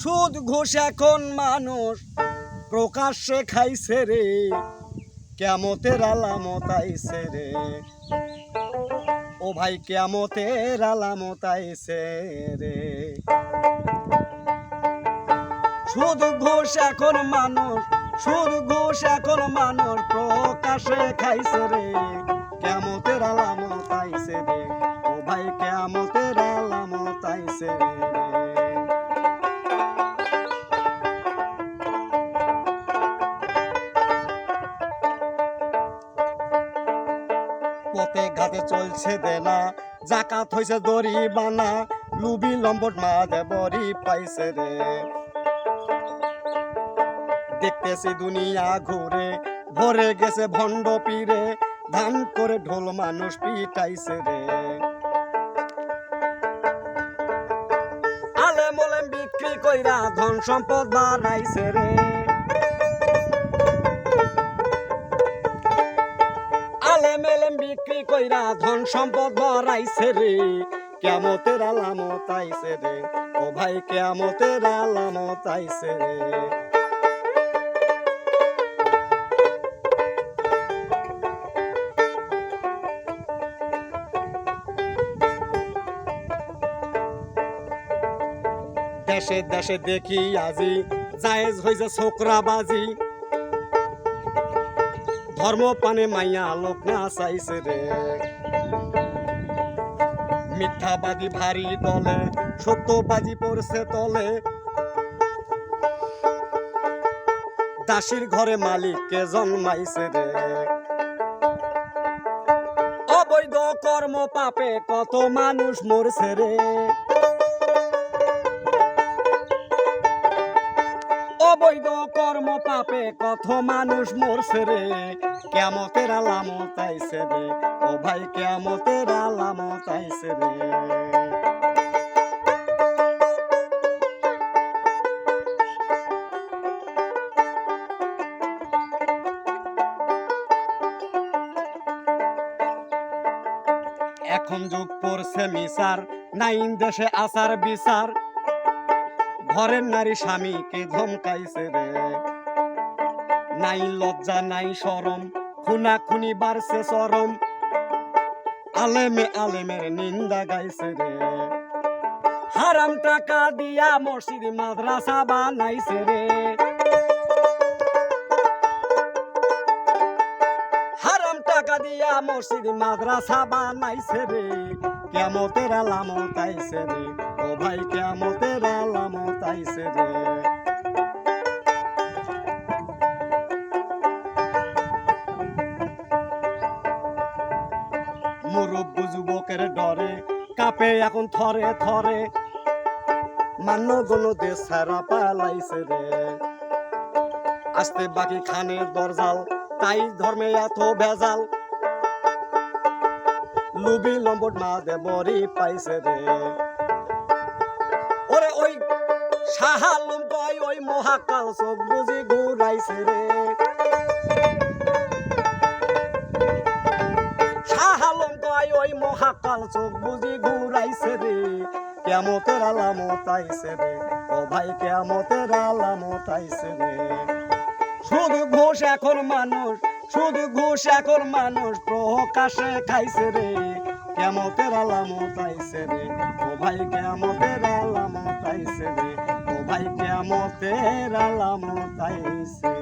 সুদ ঘুষ এখন মানুষ। প্রকাশ্যে খাইছে রে কেমতের আলামত আইছে রে। ও ভাই কেমতের আলামত আইছে রে। সুদ ঘুষ এখন মানুষ, সুদ ঘুষ এখন মানুষ। প্রকাশ্যে খাইছে রে। পথে ঘাটে চলছে দেনা, জাকাত হইছে দড়ি বানা লুবি লম্বট মাঝে বড়ি পাইছে রে। দেখতেছি দুনিয়া ঘুরে, ভরে গেছে ভণ্ড পীরে, ধান করে ঢোল মানুষ পিটাইছে রে। আলে মোলেম বিক্রি কইরা ধন সম্পদ বাড়াইছে রে। বিক্রি কইরা ধন সম্পদ বাড়াইছে রে? কেমতের আলামত আইছে রে। ও ভাই কেমতের আলামত আইছে রে। দেশে দেশে দেখি আজি জায়েজ হইছে ছোকরাবাজি। ধর্ম পানে মাইয়া লোক না চাইছে রে। মিথ্যাবাদী ভারী দলে সত্যবাজি পড়ছে তলে। দাসীর ঘরে মালিককে জন্মাইছে রে। অবৈধ কর্ম পাপে কত মানুষ মরছে রে। অবৈধ কর্ম পাপে কত মানুষ মরছে রে। কেমতের আলামত আইছে রে। ও ভাই কেমতের আলামত আইছে রে। এখন যুগ পড়ছে মিসার নাইন দেশে আসার বিচার। ঘরের নারী স্বামীকে ধমকাইছে রে। নাই লজ্জা, নাই সরম খুনা খুনি বাড়ছে চরম। আলেমে আলেমের নিন্দা গাইছে রে। হারাম টাকা দিয়া মসজিদ, মাদ্রাসা বানাইছে রে। হারাম টাকা দিয়া মসজিদ, মাদ্রাসা বানাইছে রে। কেমতের আলামত আইছে রে? ও ভাই, কেমতের আলামত আইছে রে? মুরব্বু যুবকের ডরে, কাপে এখন থরে থরে। মান্য গণ দেশ সারা পালাইছে রে। আসতে বাকি খানের দরজাল, তাই ধর্মে এত ভেজাল। লুবি লম্বট মা দেবরি পাইছে রে। ওরে ওই সাহালুম কয় ওই মহাকাল চোখ বুঝি ঘুরাইছে রে। সাহালুম ওই মহাকাল বুঝি ঘুরাইছে রে। কেমতের আলামত আইছে রে। ও ভাই কেমতের আলামত আইছে রে। শুধু ঘুষ এখন মানুষ শুধু ঘুষ এখন মানুষ প্রকাশে খাইছে রে। কেমতের আলাম তাইছে রে। ও ভাই কেমতের আলাম তাইছে রে। ও ভাই কেমতের আলামত আইছে